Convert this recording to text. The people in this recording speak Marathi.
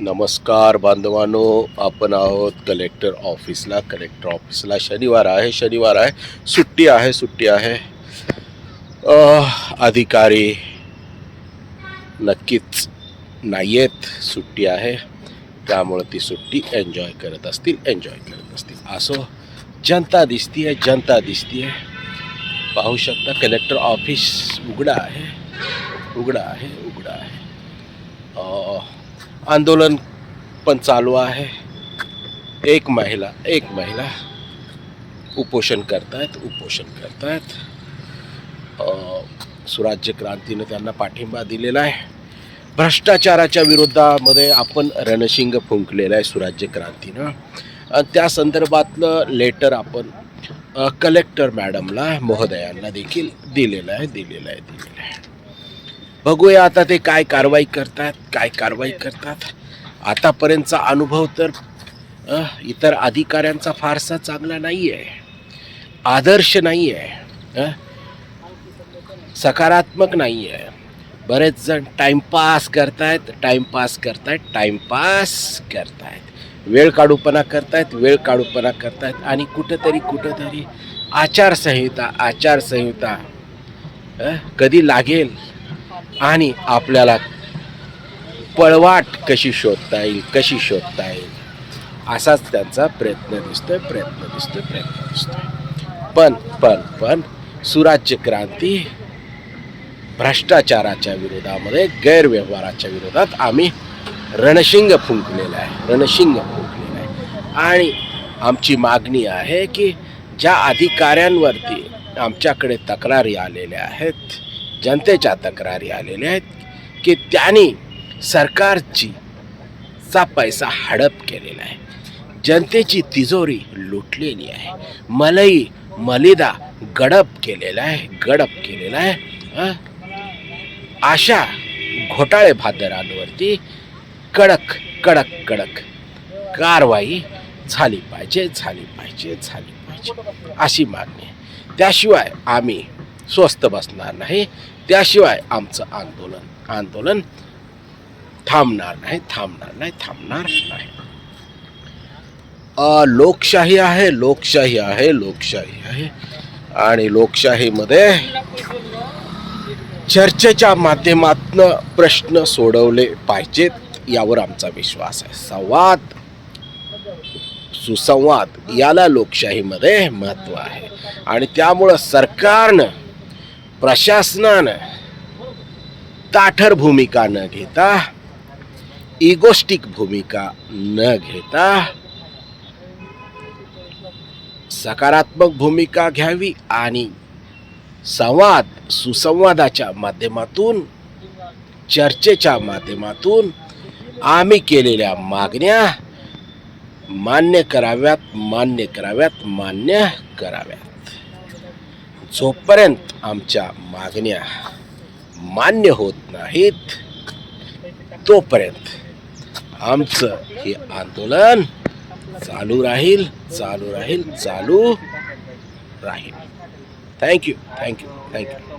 नमस्कार बांधवांनो. आपण आहोत कलेक्टर ऑफिसला. कलेक्टर ऑफिसला शनिवार आहे. शनिवार आहे. सुट्टी आहे सुट्टी आहे. अधिकारी नक्कीच नाही आहेत सुट्टी आहे. त्यामुळं ती सुट्टी एन्जॉय करत असतील एन्जॉय करत असतील. असो जनता दिसतीये जनता दिसतीये. पाहू शकता कलेक्टर ऑफिस उघडा आहे. उघडा आहे उघडा आहे. आंदोलन पण चालू आहे. एक महिला एक महिला उपोषण करतायत उपोषण करतायत. अ, सुराज्य क्रांतीनं त्यांना पाठिंबा दिलेला आहे. भ्रष्टाचाराच्या विरोधामध्ये आपण रणशिंग फुंकलेलं आहे सुराज्य क्रांतीनं. आणि त्या संदर्भातलं लेटर आपण कलेक्टर मॅडमला महोदयांना देखील दिलेलं आहे दिलेलं आहे दिलेलं आहे. बघूया आता ते काय कारवाई करतात काय कारवाई करतात. आतापर्यंतचा अनुभव तर इतर अधिकाऱ्यांचा फारसा चांगला नाही आहे आदर्श नाही आहे सकारात्मक नाही आहे बरेच जण टाईमपास करतायत टाईमपास करतायत टाईमपास करतायत. वेळ काढूपणा करतायत वेळ काढूपणा करतायत. आणि कुठंतरी कुठंतरी आचारसंहिता आचारसंहिता कधी लागेल? आणि आपल्याला पळवाट कशी शोधता येईल कशी शोधता येईल? असाच त्यांचा प्रयत्न दिसतोय प्रयत्न दिसतोय प्रयत्न दिसतोय. पण पण पण सुराज्य क्रांती भ्रष्टाचाराच्या विरोधामध्ये गैरव्यवहाराच्या विरोधात आम्ही रणशिंग फुंकलेलं आहे रणशिंग फुंकलेलं आहे. आणि आमची मागणी आहे की ज्या अधिकाऱ्यांवरती आमच्याकडे तक्रारी आलेल्या आहेत जनतेच्या तक्रारी आलेल्या आहेत की त्यांनी सरकारची चा पैसा हडप केलेला आहे. जनतेची तिजोरी लुटलेली आहे. मलई मलिदा गडप केलेला आहे गडप केलेला आहे अशा घोटाळे भादरांवरती कडक कडक कडक कारवाई झाली पाहिजे झाली पाहिजे झाली पाहिजे अशी मागणी आहे. त्याशिवाय आम्ही स्वस्त बसणार नाही. त्याशिवाय आमचं आंदोलन आंदोलन थांबणार नाही थांबणार नाही थांबणार नाही. लोकशाही आहे लोकशाही आहे लोकशाही आहे. आणि लोकशाहीमध्ये चर्चेच्या माध्यमातून प्रश्न सोडवले पाहिजेत यावर आमचा विश्वास आहे. संवाद सुसंवाद याला लोकशाहीमध्ये महत्त्व आहे. आणि त्यामुळं सरकारनं प्रशासनानं ताठर भूमिका न घेता इगोस्टिक भूमिका न घेता सकारात्मक भूमिका घ्यावी आणि संवाद सुसंवादाच्या माध्यमातून चर्चेच्या माध्यमातून आम्ही केलेल्या मागण्या मान्य कराव्यात मान्य कराव्यात मान्य कराव्यात. जोपर्यंत आमच्या मागण्या मान्य होत नाहीत तोपर्यंत आमचं हे आंदोलन चालू राहील चालू राहील चालू राहील. Thank you thank you thank you